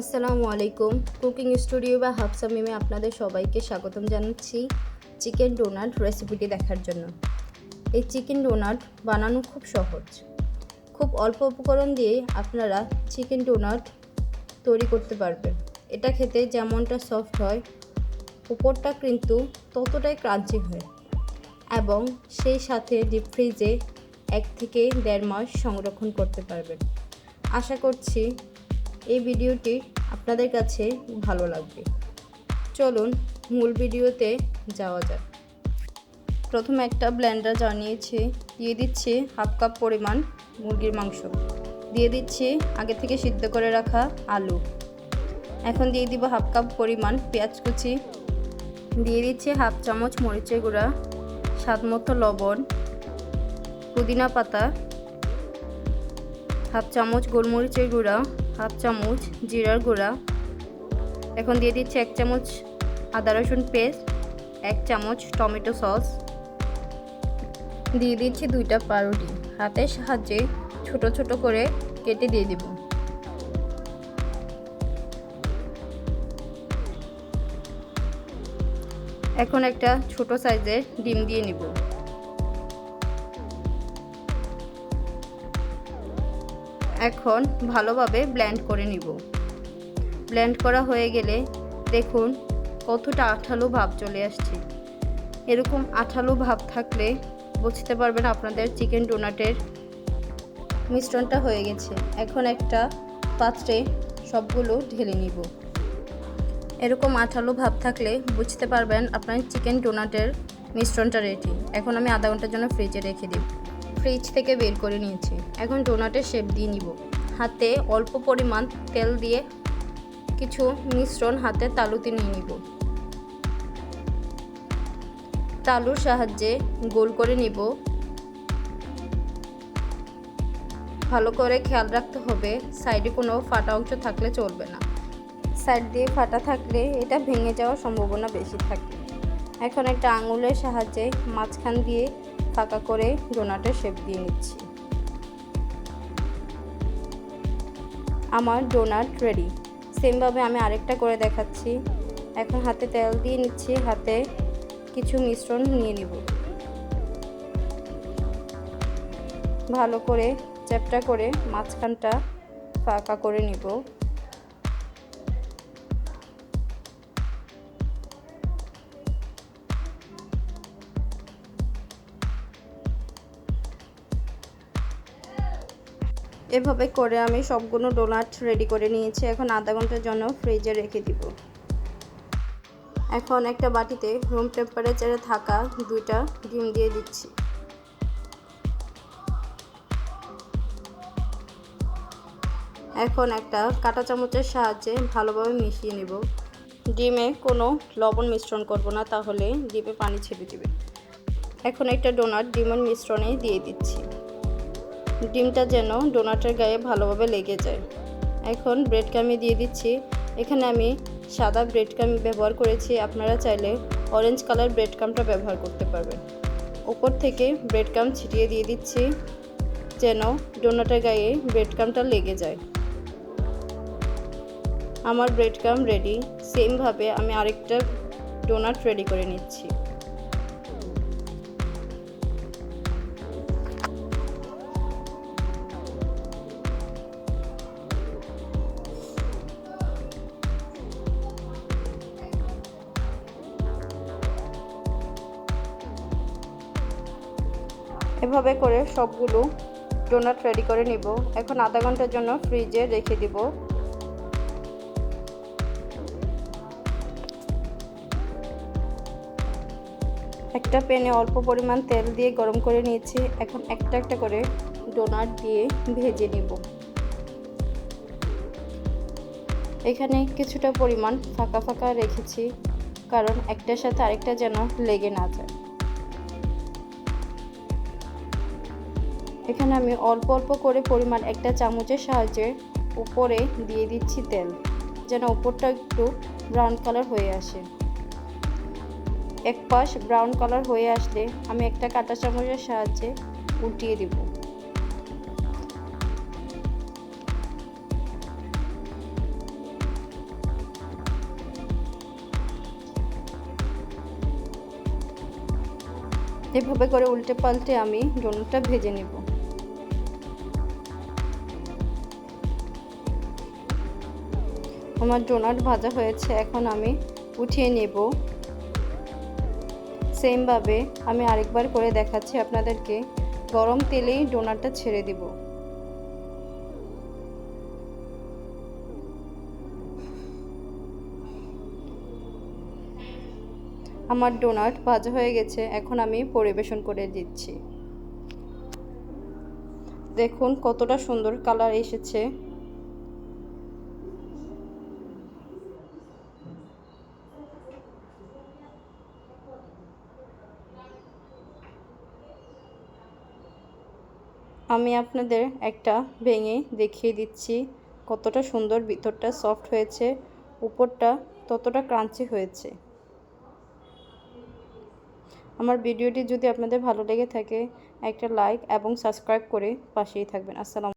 আসসালামু আলাইকুম। Cooking studio বা হাফসা মিমে আপনাদের সবাইকে স্বাগতম জানাচ্ছি চিকেন ডোনাট রেসিপিটি দেখার জন্য। এই চিকেন ডোনাট বানানো খুব সহজ। খুব অল্প উপকরণ দিয়ে আপনারা চিকেন ডোনাট তৈরি করতে পারবেন। এটা খেতে যেমনটা সফট হয়, উপরটা কিন্তু ততটাই ক্রাঞ্চি হয় এবং সেই সাথে ডিপ ফ্রিজে এক থেকে দেড় মাস সংরক্ষণ করতে পারবেন। আশা করছি এই ভিডিওটি আপনাদের কাছে ভালো লাগবে। চলুন মূল ভিডিওতে যাওয়া যাক। প্রথমে একটা ব্লেন্ডার জানিয়েছি, দিয়ে দিচ্ছি হাফ কাপ পরিমাণ মুরগির মাংস। দিয়ে দিচ্ছি আগে থেকে সিদ্ধ করে রাখা আলু। এখন দিয়ে দিব হাফ কাপ পরিমাণ পেঁয়াজ কুচি। দিয়ে দিচ্ছি হাফ চামচ মরিচের গুঁড়া, স্বাদ মতো লবণ, পুদিনা পাতা, হাফ চামচ গোলমরিচের গুঁড়া হাফ চামচ জিরার গুঁড়া। এখন দিয়ে দিচ্ছি এক চামচ আদা রসুন পেস্ট, এক চামচ টমেটো সস। দিয়ে দিচ্ছি দুইটা পাউরুটি। হাতের সাহায্যে ছোট ছোট করে কেটে দিয়ে দিব। এখন একটা ছোট সাইজের ডিম দিয়ে নিব। এখন ভালোভাবে ব্ল্যান্ড করে নিব। ব্ল্যান্ড করা হয়ে গেলে দেখুন কতটা আঠালো ভাব চলে আসছে। এরকম আঠালো ভাব থাকলে বুঝতে পারবেন আপনাদের চিকেন ডোনাটের মিশ্রণটা হয়ে গেছে। এখন একটা পাত্রে সবগুলো ঢেলে নিব। এরকম আঠালো ভাব থাকলে বুঝতে পারবেন আপনার চিকেন ডোনাটের মিশ্রণটা রেডি এখন আমি আধা ঘণ্টার জন্য ফ্রিজে রেখে দিই। ফ্রিজ থেকে বের করে নিয়েছি। এখন ডোনাটের শেপ দিয়ে নিব। হাতে অল্প পরিমাণ তেল দিয়ে কিছু মিশ্রণ হাতে তালুতে নিয়ে নিব। তালুর সাহায্যে গোল করে নিব। ভালো করে খেয়াল রাখতে হবে, সাইডে কোনো ফাটা অংশ থাকলে চলবে না। সাইড দিয়ে ফাটা থাকলে এটা ভেঙে যাওয়ার সম্ভাবনা বেশি থাকে। এখন একটা আঙুলের সাহায্যে মাঝখান দিয়ে ফাঁকা করে ডোনাটের শেপ দিয়ে নিচ্ছি। আমার ডোনাট রেডি। সেমভাবে আমি আরেকটা করে দেখাচ্ছি। এখন হাতে তেল দিয়ে নিচ্ছি, হাতে কিছু মিশ্রণ নিয়ে নিব। ভালো করে চ্যাপটা করে মাঝখানটা ফাঁকা করে নিব। এভাবে করে আমি সবগুলো ডোনাট রেডি করে নিয়েছি। এখন আধা ঘণ্টার জন্য ফ্রিজে রেখে দিব। এখন একটা বাটিতে রুম টেম্পারেচারে থাকা দুইটা ডিম দিয়ে দিচ্ছি। এখন একটা কাঁটা চামচের সাহায্যে ভালোভাবে মিশিয়ে নেব। ডিমে কোনো লবণ মিশ্রণ করব না, তাহলে ডিমে পানি ছেড়ে দিবে। এখন একটা ডোনাট ডিমের মিশ্রণে দিয়ে দিচ্ছি। ডিমটা যেন ডোনাটের গায়ে ভালোভাবে লেগে যায়। এখন ব্রেড কামি দিয়ে দিচ্ছি। এখানে আমি সাদা ব্রেড কামি ব্যবহার করেছি। আপনারা চাইলে অরেঞ্জ কালার ব্রেড কামটা ব্যবহার করতে পারবেন। ওপর থেকে ব্রেড কাম ছিটিয়ে দিয়ে দিচ্ছি যেন ডোনাটের গায়ে ব্রেড কামটা লেগে যায়। আমার ব্রেড কাম রেডি সেমভাবে আমি আরেকটা ডোনাট রেডি করে নিচ্ছি। এভাবে করে সবগুলো ডোনাট রেডি করে নিব। এখন আধা ঘণ্টার জন্য ফ্রিজে রেখে দিব। একটা প্যানে অল্প পরিমাণ তেল দিয়ে গরম করে নিয়েছি। এখন একটা একটা করে ডোনাট দিয়ে ভেজে নিব। এখানে কিছুটা পরিমাণ ফাঁকা ফাঁকা রেখেছি, কারণ একটার সাথে আরেকটা যেন লেগে না যায়। এখানে আমি অল্প অল্প করে পরিমাণ একটা চামচের সাহায্যে উপরে দিয়ে দিচ্ছি তেল, যেন উপরটা একটু ব্রাউন কালার হয়ে আসে। এক পাশ ব্রাউন কালার হয়ে আসলে আমি একটা কাঁটা চামচের সাহায্যে উল্টিয়ে দিব। এভাবে করে উল্টে পাল্টে আমি ডোনটা ভেজে নেব। আমার ডোনাট ভাজা হয়েছে, এখন আমি উঠিয়ে নেব। সেমভাবে আমি আরেকবার করে দেখাচ্ছি আপনাদেরকে। গরম তেলেই ডোনাটটা ছেড়ে দিব। আমার ডোনাট ভাজা হয়ে গেছে, এখন আমি পরিবেশন করে দিচ্ছি। দেখুন কতটা সুন্দর কালার এসেছে। আমি আপনাদের একটা ভেঙে দেখিয়ে দিচ্ছি কতটা সুন্দর ভিতরটা সফট হয়েছে, উপরটা ততটা ক্রাঞ্চি হয়েছে। আমার ভিডিওটি যদি আপনাদের ভালো লেগে থাকে, একটা লাইক এবং সাবস্ক্রাইব করে পাশেই থাকবেন। আসসালাম